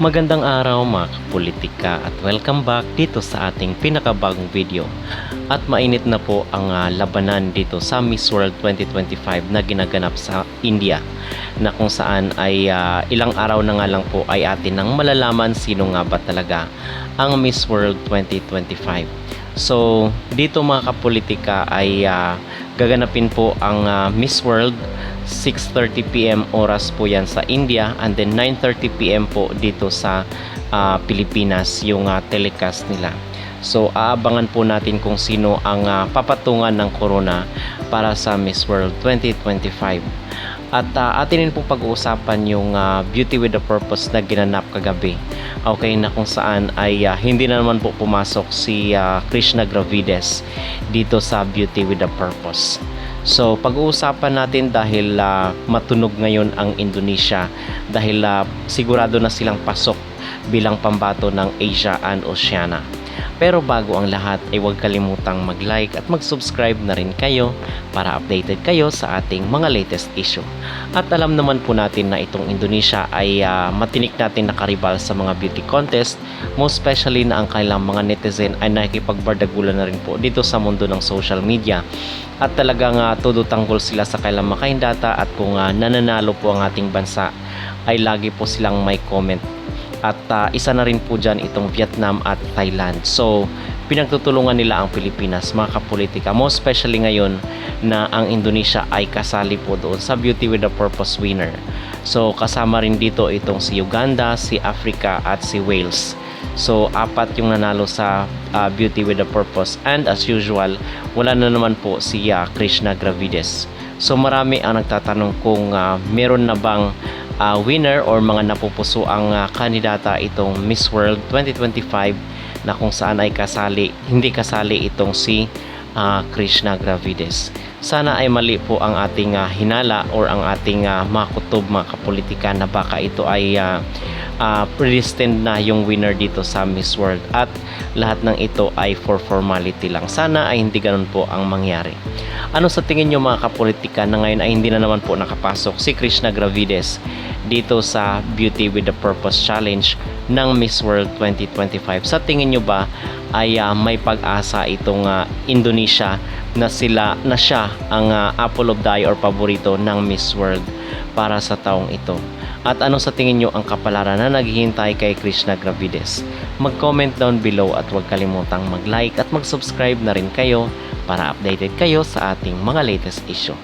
Magandang araw mga kapolitika at welcome back dito sa ating pinakabagong video. At mainit na po ang ah, labanan dito sa Miss World 2025 na ginaganap sa India na kung saan ay ah, ilang araw na nga lang po ay atin nang malalaman sino nga ba talaga ang Miss World 2025. So dito mga kapolitika ay ah, gaganapin po ang ah, Miss World 6.30pm oras po yan sa India and then 9.30pm po dito sa ah, Pilipinas yung ah, telecast nila. So aabangan po natin kung sino ang ah, papatungan ng corona para sa Miss World 2025. At ah, atin din po pag-uusapan yung ah, Beauty with a Purpose na ginanap kagabi. Okay na kung saan ay ah, hindi na naman po pumasok si ah, Krishna Gravides dito sa Beauty with a Purpose. So, pag-uusapan natin dahil ah, matunog ngayon ang Indonesia dahil ah, sigurado na silang pasok bilang pambato ng Asia and Oceania. Pero bago ang lahat ay huwag kalimutang mag-like at mag-subscribe na rin kayo para updated kayo sa ating mga latest issue. At alam naman po natin na itong Indonesia ay ah, matinik natin nakaribal sa mga beauty contest, most especially na ang kailang mga netizen ay nakikipagbardagulan na rin po dito sa mundo ng social media. At talagang uh, todo tanggol sila sa kailang makahindata at kung ah, nananalo po ang ating bansa ay lagi po silang may comment at ah, isa na rin po dyan itong Vietnam at Thailand. So, pinagtutulungan nila ang Pilipinas, mga kapolitika. Most especially ngayon na ang Indonesia ay kasali po doon sa Beauty with a Purpose winner. So, kasama rin dito itong si Uganda, si Africa at si Wales. So, apat yung nanalo sa ah, Beauty with a Purpose. And as usual, wala na naman po si ah, Krishna Gravides. So, marami ang nagtatanong kung ah, meron na bang ah, winner or mga napupuso ang ah, kandidata itong Miss World 2025 na kung saan ay kasali, hindi kasali itong si ah, Krishna Gravides. Sana ay mali po ang ating ah, hinala or ang ating ah, mga kutob, mga kapolitika na baka ito ay ah, ah, predestined na yung winner dito sa Miss World at lahat ng ito ay for formality lang. Sana ay hindi ganun po ang mangyari. Ano sa tingin nyo mga kapolitika na ngayon ay hindi na naman po nakapasok si Krishna Gravides dito sa Beauty with the Purpose Challenge ng Miss World 2025? Sa tingin nyo ba ay ah, may pag-asa itong ah, Indonesia na sila na siya ang ah, apple of the eye or paborito ng Miss World para sa taong ito? At ano sa tingin nyo ang kapalaran na naghihintay kay Krishna Gravides? Mag-comment down below at huwag kalimutang mag-like at mag-subscribe na rin kayo para updated kayo sa ating mga latest issue.